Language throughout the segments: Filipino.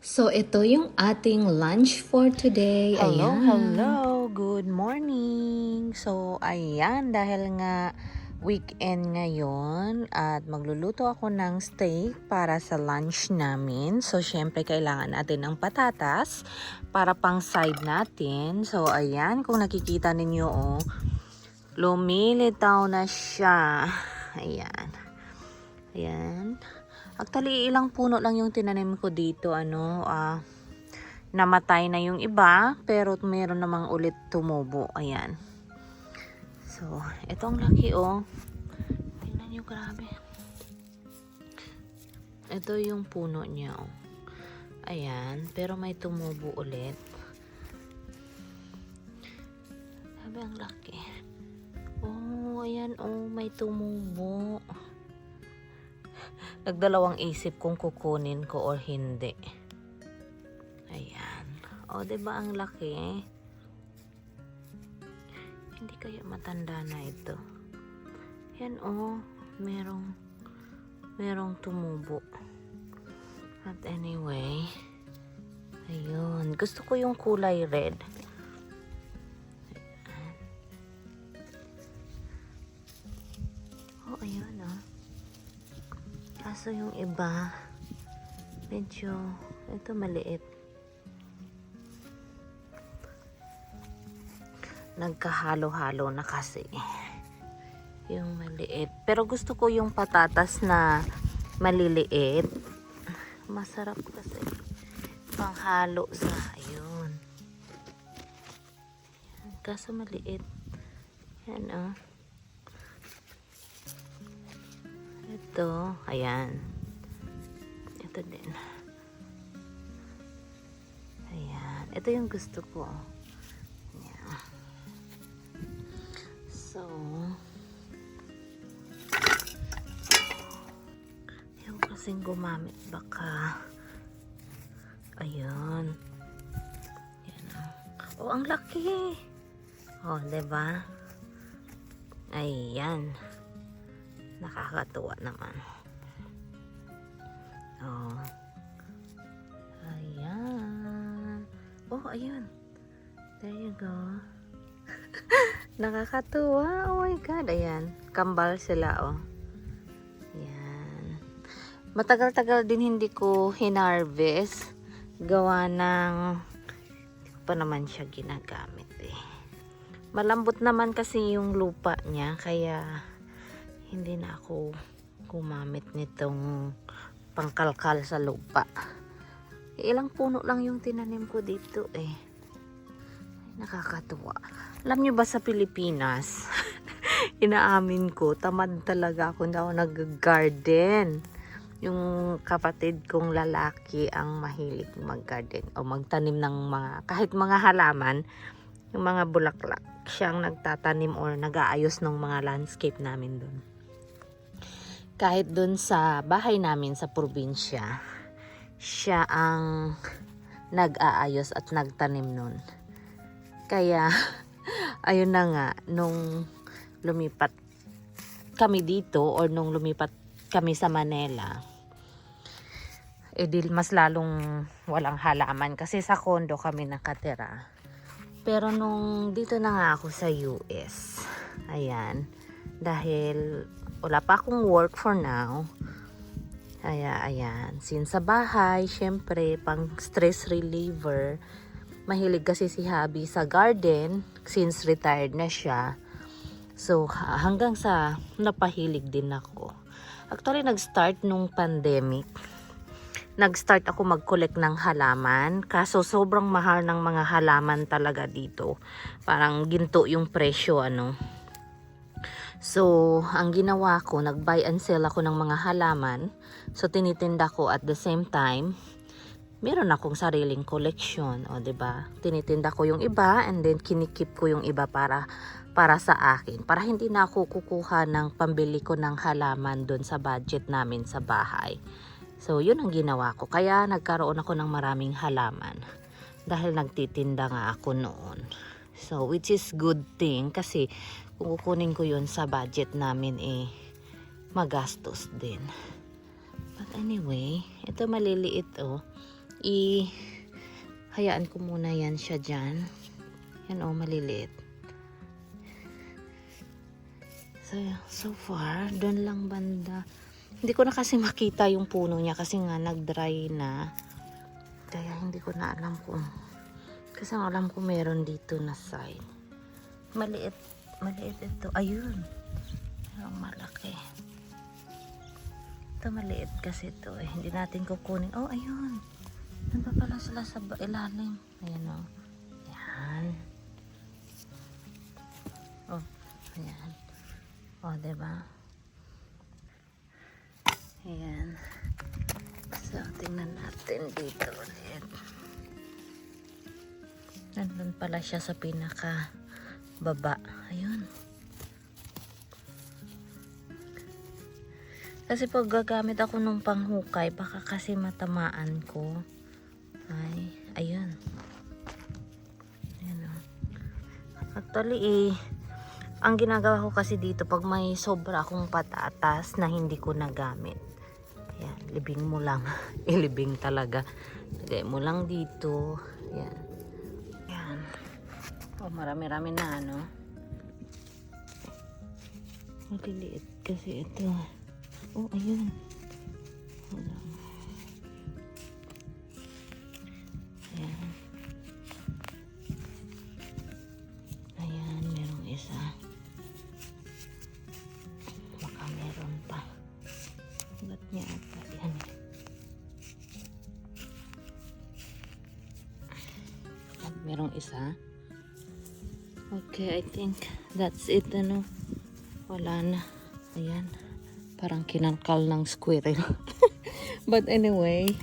So, ito yung ating lunch for today. Hello, Ayan. hello. Good morning. So, ayan, dahil nga weekend ngayon at magluluto ako ng steak para sa lunch namin. So, syempre kailangan natin ng patatas para pang side natin. So, ayan, kung nakikita ninyo, oh, lumilitaw na siya. Ayan. Ayan. Actually, ilang puno lang yung tinanim ko dito, ano, ah, namatay na yung iba, pero meron namang ulit tumubo. Ayan. So, ito ang laki, oh. Tingnan nyo, grabe. Ito yung puno niya, oh. Ayan, pero may tumubo ulit. Sabi ang laki. Oh, ayan, oh, may tumubo. Nagdalawang isip kung kukunin ko or hindi. Ayan. O, ba diba ang laki? Hindi kaya matanda na ito. Yan o, merong merong tumubo. At anyway, ayun. Gusto ko yung kulay red. Oh, ayun ah. Kaso yung iba, medyo, ito maliit. Nagkahalo-halo na kasi. Yung maliit. Pero gusto ko yung patatas na maliliit. Masarap kasi. Panghalo sa, ayun. Kaso maliit. Yan ah. Ito, ayan. Ito din. Ayan. Ito yung gusto ko. Ayan. So, ayaw kasing gumamit baka. Ayan. Ayan. Oh, ang laki. Oh, ba? Ayan. Nakakatuwa naman. Oh. Ayan. Oh, ayun. There you go. Nakakatuwa. Oh my God. Ayan. Kambal sila, oh. Ayan. Matagal-tagal din hindi ko hinarvest. Gawa ng... Hindi pa naman siya ginagamit, eh. Malambot naman kasi yung lupa niya. Kaya hindi na ako gumamit nitong pangkalkal sa lupa. Ilang puno lang yung tinanim ko dito eh. Nakakatuwa. Alam nyo ba sa Pilipinas, inaamin ko, tamad talaga ako, hindi ako nag-garden. Yung kapatid kong lalaki ang mahilig mag-garden o magtanim ng mga, kahit mga halaman, yung mga bulaklak, siyang nagtatanim or nag-aayos ng mga landscape namin doon kahit dun sa bahay namin sa probinsya, siya ang nag-aayos at nagtanim nun. Kaya, ayun na nga, nung lumipat kami dito or nung lumipat kami sa Manila, eh di mas lalong walang halaman kasi sa kondo kami nakatira. Pero nung dito na nga ako sa US, ayan, dahil wala pa akong work for now. Kaya, ayan. Since sa bahay, syempre, pang stress reliever. Mahilig kasi si Habi sa garden since retired na siya. So, ha- hanggang sa napahilig din ako. Actually, nag-start nung pandemic. Nag-start ako mag-collect ng halaman. Kaso, sobrang mahal ng mga halaman talaga dito. Parang ginto yung presyo, ano. So, ang ginawa ko, nag-buy and sell ako ng mga halaman. So, tinitinda ko at the same time, meron akong sariling collection, o ba? Tinitinda ko yung iba and then kinikip ko yung iba para para sa akin. Para hindi na ako kukuha ng pambili ko ng halaman doon sa budget namin sa bahay. So, yun ang ginawa ko. Kaya nagkaroon ako ng maraming halaman. Dahil nagtitinda nga ako noon. So, which is good thing kasi kung kukunin ko yun sa budget namin eh, magastos din. But anyway, ito maliliit oh. i hayaan ko muna yan siya dyan. Yan o, maliliit. So, so far, doon lang banda. Hindi ko na kasi makita yung puno niya kasi nga nag-dry na. Kaya hindi ko na alam kung kasi alam ko meron dito na side. Maliit, maliit ito. Ayun. Ang malaki. Ito maliit kasi ito eh. Hindi natin kukunin. Oh, ayun. Nandun pala sila sa ilalim. Ayan o. Oh. Ayan. Oh, ayan. Oh, diba? Ayan. So, tingnan natin dito ulit. Nandun pala siya sa pinaka baba. Ayun. Kasi pag gagamit ako nung panghukay, baka kasi matamaan ko. Ay, ayun. Ayan o. Actually, eh, ang ginagawa ko kasi dito, pag may sobra akong patatas na hindi ko nagamit, Ayan, libing mo lang. Ilibing talaga. Lagay mo lang dito. Ayan. Oh, marami-rami na, ano? Maliliit kasi ito. Oh, ayun. Wala. Ayan. Merong isa. Baka meron pa. Ba't niya ata yan merong isa. Okay, I think that's it ano. Wala na. Ayan. Parang kinangkal ng squirrel. But anyway,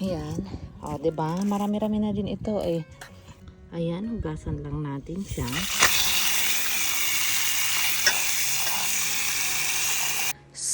ayan. O, oh, diba? Marami-rami na din ito eh. Ayan, hugasan lang natin siya.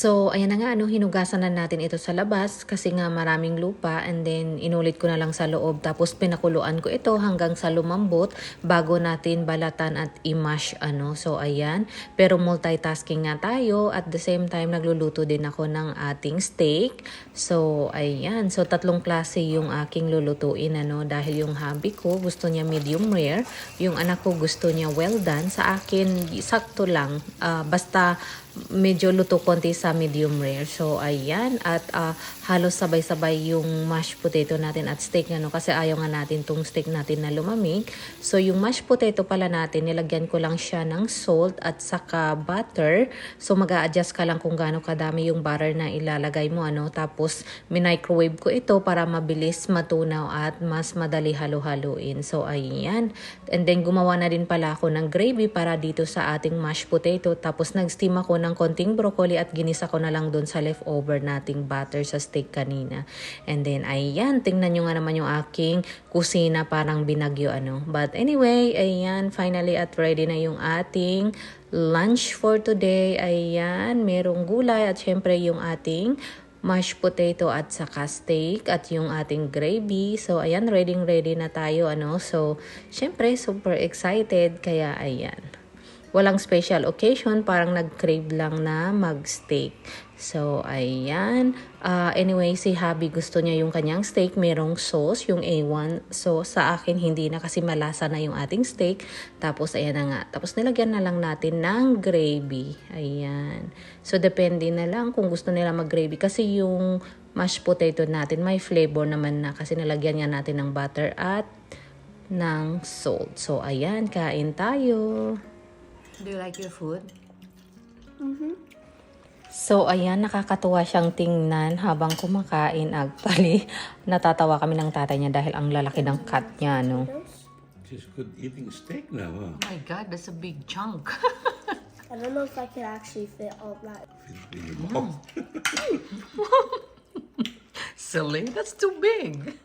So, ayan na nga, ano, hinugasan na natin ito sa labas kasi nga maraming lupa and then inulit ko na lang sa loob tapos pinakuluan ko ito hanggang sa lumambot bago natin balatan at i-mash ano. So, ayan. Pero multitasking nga tayo at the same time nagluluto din ako ng ating steak. So, ayan. So, tatlong klase yung aking lulutuin ano dahil yung hubby ko gusto niya medium rare, yung anak ko gusto niya well done. Sa akin, sakto lang. Ah, basta medyo luto konti sa medium rare. So, ayan. At ah, halos sabay-sabay yung mashed potato natin at steak. Ano, kasi ayaw nga natin tong steak natin na lumamig. So, yung mashed potato pala natin, nilagyan ko lang siya ng salt at saka butter. So, mag adjust ka lang kung gaano kadami yung butter na ilalagay mo. Ano. Tapos, minicrowave ko ito para mabilis matunaw at mas madali halo-haloin. So, ayan. And then, gumawa na din pala ako ng gravy para dito sa ating mashed potato. Tapos, nag-steam ako ng konting broccoli at ginisa ko na lang doon sa leftover nating butter sa steak kanina. And then, ayan, tingnan nyo nga naman yung aking kusina parang binagyo ano. But anyway, ayan, finally at ready na yung ating lunch for today. Ayan, merong gulay at syempre yung ating mashed potato at saka steak at yung ating gravy. So, ayan, ready ready na tayo, ano. So, syempre, super excited. Kaya, ayan walang special occasion, parang nag-crave lang na mag-steak. So, ayan. Ah, anyway, si Habi gusto niya yung kanyang steak, merong sauce, yung A1. So, sa akin, hindi na kasi malasa na yung ating steak. Tapos, ayan na nga. Tapos, nilagyan na lang natin ng gravy. Ayan. So, depende na lang kung gusto nila mag-gravy. Kasi yung mashed potato natin, may flavor naman na kasi nilagyan nga natin ng butter at ng salt. So, ayan, kain tayo. Do you like your food? So, ayan, nakakatuwa siyang tingnan habang kumakain. Actually, natatawa kami ng tatay niya dahil ang lalaki ng cut niya, no? She's good eating steak now, huh? Oh my God, that's a big chunk. I don't know if I can actually fit all that. In your mouth. Silly, that's too big.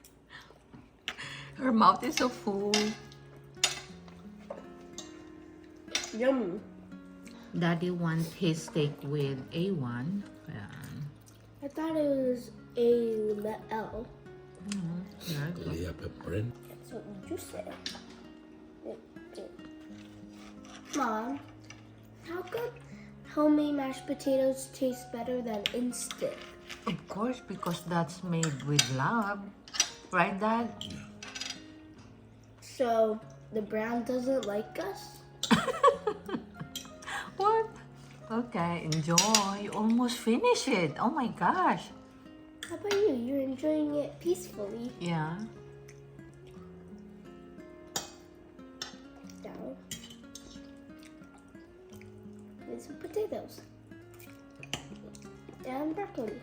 Her mouth is so full. Yum. Daddy wants his steak with A1. Ayan. I thought it was a le- L. Mm-hmm. Very good. Leah pepperin. That's what you said. Mom, how come homemade mashed potatoes taste better than instant? Of course, because that's made with love. Right, Dad? So the brown doesn't like us? What? Okay, enjoy. You almost finish it. Oh my gosh. How about you? You're enjoying it peacefully. Yeah. Down. With some potatoes. And broccoli.